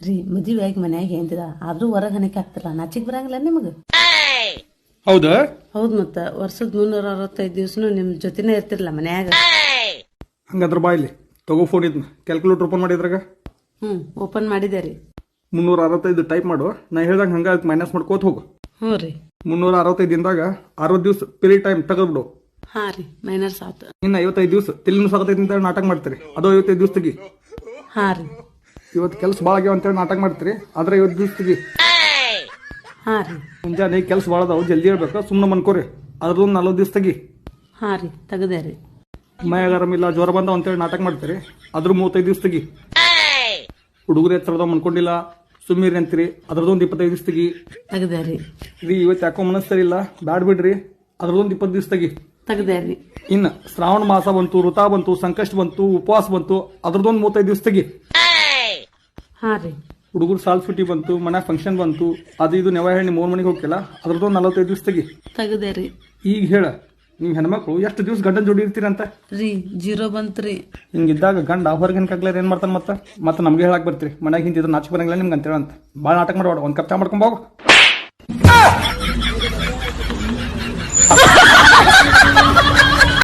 ರೀ ಮದುವೆ ಆಗಿ ಮನ್ಯಾಗ ಏನ್ತಿದ ಆದ್ರೂ ಹೊರಗೆ ಹನಕ್ಕೆ ಆಗ್ತಿಲ್ಲ ನಾಚಿಕ್ ಬರಂಗಿಲ್ಲ ನಿಮಗೆ? ಹೌದಾ? ಹೌದ್ ಮತ್ತ. ವರ್ಷದ ಮುನ್ನೂರ ಅರವತ್ತೈದು ದಿವ್ಸನು ನಿಮ್ ಜೊತೆನೇ ಇರ್ತಿರ್ಲ ಮನ್ಯಾಗ. ಹಂಗಂದ್ರ ಬಾ ಇಲ್ಲಿ. ತಗೋ ಫೋನ್ ಇದ್ನ. ಕ್ಯಾಲ್ಕುಲೇಟರ್ ಓಪನ್ ಮಾಡಿದ್ರಾಗ ಹ್ಮ್ ಓಪನ್ ಮಾಡಿದೆ ರೀ. ಮುನ್ನೂರ ಅರವತ್ತೈದು ಟೈಪ್ ಮಾಡು. ನಾ ಹೇಳ್ದಂಗೆ ಹಂಗೆ ಮೈನಸ್ ಮಾಡ್ಕೋತ ಹೋಗು. ಹ್ಞೂ ರೀ. ಮುನ್ನೂರ ಅರವತ್ತೈದು ದಿನದಾಗ ಅರವತ್ತು ದಿವಸ ಪಿರಿ ಟೈಮ್ ತೆಗೆದ್ಬಿಡು. ಹಾ ರೀ ಮೈನರ್ಸ್ ಆತ. ಇನ್ನು ಐವತ್ತೈದು ದಿವಸ. ತಿಲ್ಲಿನ ಸ್ವಾಗತ ಅಂತ ನಾಟಕ ಮಾಡ್ತೀರಿ. ಅದು ಐವತ್ತೈದು ದಿವಸ ತೆಗಿ. ಹಾ ರೀ. ಇವತ್ತು ಕೆಲಸ ಭಾಳ ಆಗ್ಯಾವ ಅಂತೇಳಿ ನಾಟಕ ಮಾಡ್ತೀರಿ ಆದ್ರೆ ಇವತ್ತು ದಿವಸ ತೆಗಿ ಹಾ ರೀ. ಮುಂಜಾನೆ ಕೆಲಸ ಭಾಳ ಅದಾವು ಜಲ್ದಿ ಹೇಳ್ಬೇಕು ಸುಮ್ಮನೆ ಮನ್ಕೋರಿ ಅದ್ರದ್ದು ನಲ್ವತ್ತು ದಿವಸ ತೆಗಿ. ಹಾ ರೀ ತೆಗದೆ ರೀ. ಮೈಯಾಗ ಆರಾಮಿಲ್ಲ ಜ್ವರ ಬಂದಾವ ಅಂತೇಳಿ ನಾಟಕ ಮಾಡ್ತೀರಿ ಅದ್ರ ಮೂವತ್ತೈದು ದಿವಸ ತೆಗಿ. ಹುಡುಗರು ಎತ್ತರದ ಮನ್ಕೊಂಡಿಲ್ಲ ಸುಮ್ಮೀರಿ ಅಂತೀರಿ ಅದ್ರದ್ದೊಂದು ಇಪ್ಪತ್ತೈದು ದಿವಸ ತೆಗಿ. ತೆಗದೆ ರೀ. ರೀ ಇವತ್ತು ಯಾಕೋ ಮನಸ್ಸು ಸರಿ ಇಲ್ಲ ಬ್ಯಾಡ್ ಬಿಡ್ರಿ ಅದ್ರದ್ದೊಂದು ಇಪ್ಪತ್ತು ದಿವಸ ತೆಗಿ. ತೆಗದೆ ರೀ. ಇನ್ನು ಶ್ರಾವಣ ಮಾಸ ಬಂತು ಋತ ಬಂತು ಸಂಕಷ್ಟ ಬಂತು ಉಪವಾಸ ಬಂತು ಅದ್ರದ್ದೊಂದು ಮೂವತ್ತೈದು ದಿವಸ ತೆಗಿ. ಹಾ ರೀ. ಹುಡುಗರು ಸಾಲ್ ಸುಟ್ಟಿ ಬಂತು ಮನೆ ಫಂಕ್ಷನ್ ಬಂತು ಅದು ಇದು ನೆವ ಹೇಳಿ ಮೂರು ಮನೆಗೆ ಹೋಗಿಲ್ಲ ಅದ್ರದ್ದು ನಲವತ್ತೈದು ದಿವಸ ತೆಗಿ. ತೆಗದೆ ರೀ. ಈಗ ಹೇಳ ನೀವು ಹೆಣ್ಮಕ್ಳು ಎಷ್ಟು ದಿವಸ ಗಂಡನ ಜೋಡಿ ಇರ್ತೀರಂತ? ರೀ ಜೀರೋ ಬಂತ್ರಿ ಹಿಂಗಿದ್ದಾಗ ಗಂಡ ಹೊರಗೆ ಹೆಣ್ಕಾಗ್ಲಾರ ಏನು ಮಾಡ್ತಾನೆ ಮತ್ತೆ? ಮತ್ತೆ ನಮ್ಗೆ ಹೇಳಕ್ ಬರ್ತೀರಿ. ಮನ್ಯಾಗ ಹಿಂದಿದ್ರೆ ನಾಚಿಕೆ ಬರಂಗಿಲ್ಲ ನಿಮ್ಗೆ ಅಂತೇಳಿ ಅಂತ. ಭಾಳ ನಾಟಕ ಮಾಡಬೇಡ ಒಂದು ಕಪ್ ಚಾ ಮಾಡ್ಕೊಂಬೋಗು